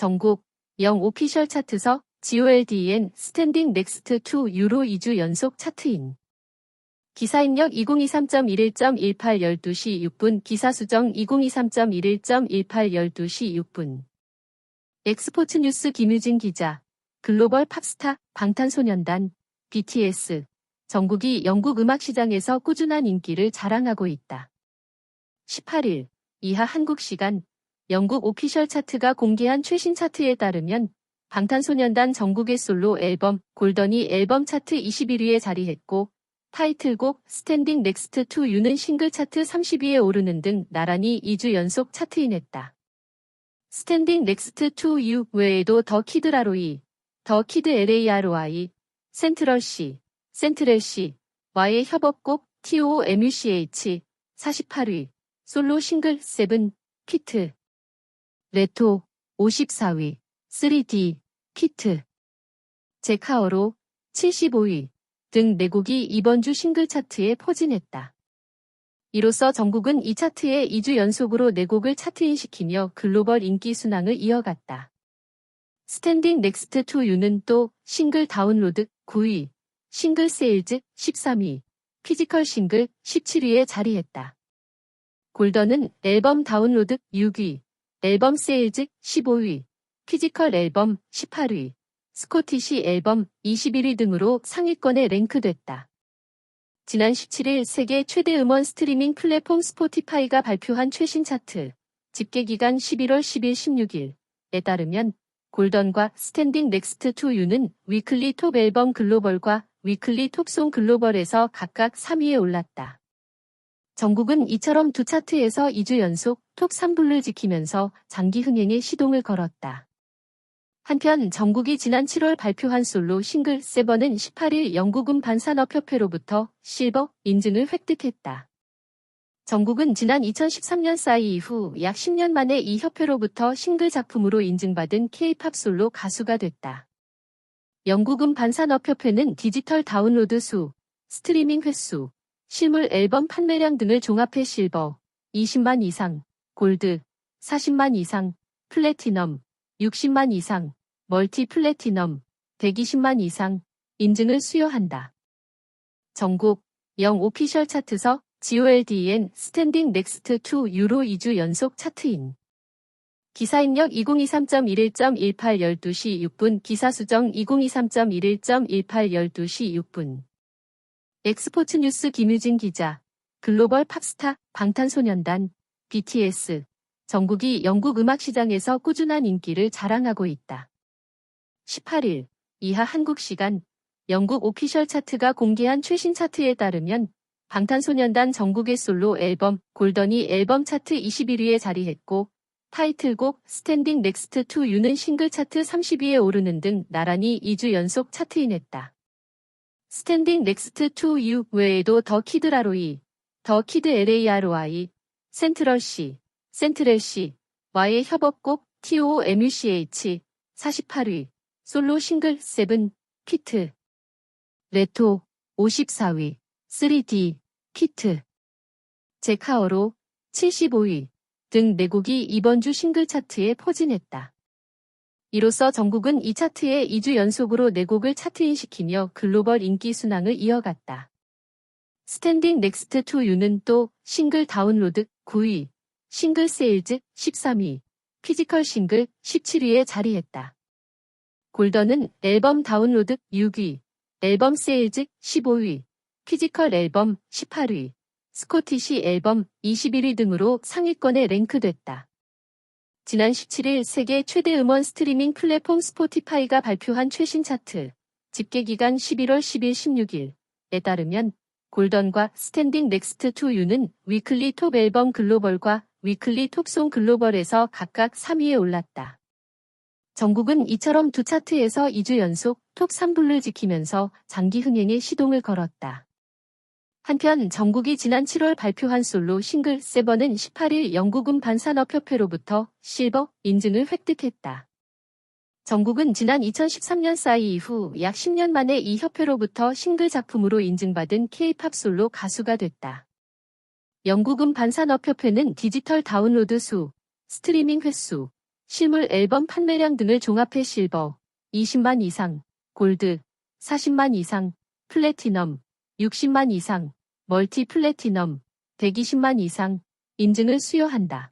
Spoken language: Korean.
전국 영 오피셜 차트서 GOLDN 스탠딩 넥스트 2 유로 2주 연속 차트인. 기사 입력 2023.11.18 12시 6분 기사 수정 2023.11.18 12시 6분 엑스포츠 뉴스 김유진 기자 글로벌 팝스타 방탄소년단 BTS 전국이 영국 음악 시장에서 꾸준한 인기를 자랑하고 있다. 18일 이하 한국 시간 영국 오피셜 차트가 공개한 최신 차트에 따르면 방탄소년단 전국의 솔로 앨범 골던이 앨범 차트 21위에 자리했고 타이틀곡 스탠딩 넥스트 투 유는 싱글 차트 30위에 오르는 등 나란히 2주 연속 차트인했다. 스탠딩 넥스트 투 유 외에도 더 키드라로이, 더 키드 LAROI, 센트럴 C, 센트럴 C, 와의 협업곡 TOMUCH 48위, 솔로 싱글 7, 키트, 레토 54위, 3D, 키트, 제카어로 75위 등 4곡이 이번 주 싱글 차트에 포진했다. 이로써 전국은 이 차트에 2주 연속으로 4곡을 차트인시키며 글로벌 인기 순항을 이어갔다. 스탠딩 넥스트 투 유는 또 싱글 다운로드 9위, 싱글 세일즈 13위, 피지컬 싱글 17위에 자리했다. 골던은 앨범 다운로드 6위, 앨범 세일즈 15위, 피지컬 앨범 18위, 스코티시 앨범 21위 등으로 상위권에 랭크됐다. 지난 17일 세계 최대 음원 스트리밍 플랫폼 스포티파이가 발표한 최신 차트, 집계기간 11월 10일 16일에 따르면 골던과 스탠딩 넥스트 투 유는 위클리 톱 앨범 글로벌과 위클리 톱송 글로벌에서 각각 3위에 올랐다. 전국은 이처럼 두 차트에서 2주 연속 톱 3불을 지키면서 장기 흥행에 시동을 걸었다. 한편 전국이 지난 7월 발표한 솔로 싱글 세번은 18일 영국 음 반산업협회로부터 실버 인증을 획득했다. 전국은 지난 2013년 싸이 이후 약 10년 만에 이 협회로부터 싱글 작품으로 인증받은 K-팝 솔로 가수가 됐다. 영국 음 반산업협회는 디지털 다운로드 수, 스트리밍 횟수, 실물 앨범 판매량 등을 종합해 실버 20만 이상, 골드 40만 이상, 플래티넘 60만 이상, 멀티 플래티넘 120만 이상 인증을 수여한다. 전국 영 오피셜 차트서 GOLDN 스탠딩 넥스트 2 유로 2주 연속 차트인. 기사 입력 2023.11.18 12시 6분 기사 수정 2023.11.18 12시 6분 엑스포츠 뉴스 김유진 기자 글로벌 팝스타 방탄소년단 BTS 전국이 영국 음악 시장에서 꾸준한 인기를 자랑하고 있다. 18일 이하 한국 시간 영국 오피셜 차트가 공개한 최신 차트에 따르면 방탄소년단 전국의 솔로 앨범 골던이 앨범 차트 21위에 자리했고 타이틀곡 스탠딩 넥스트 투 유는 싱글 차트 30위에 오르는 등 나란히 2주 연속 차트인했다. 스탠딩 넥스트 투 유 외에도 더 키드라로이, 더 키드 LAROI, 센트럴 C, 센트럴 C, 와의 협업곡 TOMUCH 48위, 솔로 싱글 7, 키트, 레토 54위, 3D, 키트, 제카어로 75위 등 4곡이 이번 주 싱글 차트에 포진했다. 이로써 전국은 이 차트에 2주 연속으로 4곡을 차트인시키며 글로벌 인기 순항을 이어갔다. 스탠딩 넥스트 투 유는 또 싱글 다운로드 9위, 싱글 세일즈 13위, 피지컬 싱글 17위에 자리했다. 골던은 앨범 다운로드 6위, 앨범 세일즈 15위, 피지컬 앨범 18위, 스코티시 앨범 21위 등으로 상위권에 랭크됐다. 지난 17일 세계 최대 음원 스트리밍 플랫폼 스포티파이가 발표한 최신 차트, 집계기간 11월 10일 16일에 따르면 골던과 스탠딩 넥스트 투 유는 위클리 톱 앨범 글로벌과 위클리 톱송 글로벌에서 각각 3위에 올랐다. 전국은 이처럼 두 차트에서 2주 연속 톱 3불을 지키면서 장기 흥행에 시동을 걸었다. 한편 전국이 지난 7월 발표한 솔로 싱글 세번은 18일 영국 음 반산업협회로부터 실버 인증을 획득했다. 전국은 지난 2013년 싸이 이후 약 10년 만에 이 협회로부터 싱글 작품으로 인증받은 K-팝 솔로 가수가 됐다. 영국 음 반산업협회는 디지털 다운로드 수, 스트리밍 횟수, 실물 앨범 판매량 등을 종합해 실버 20만 이상, 골드 40만 이상, 플래티넘 60만 이상, 멀티 플래티넘 120만 이상 인증을 수여한다.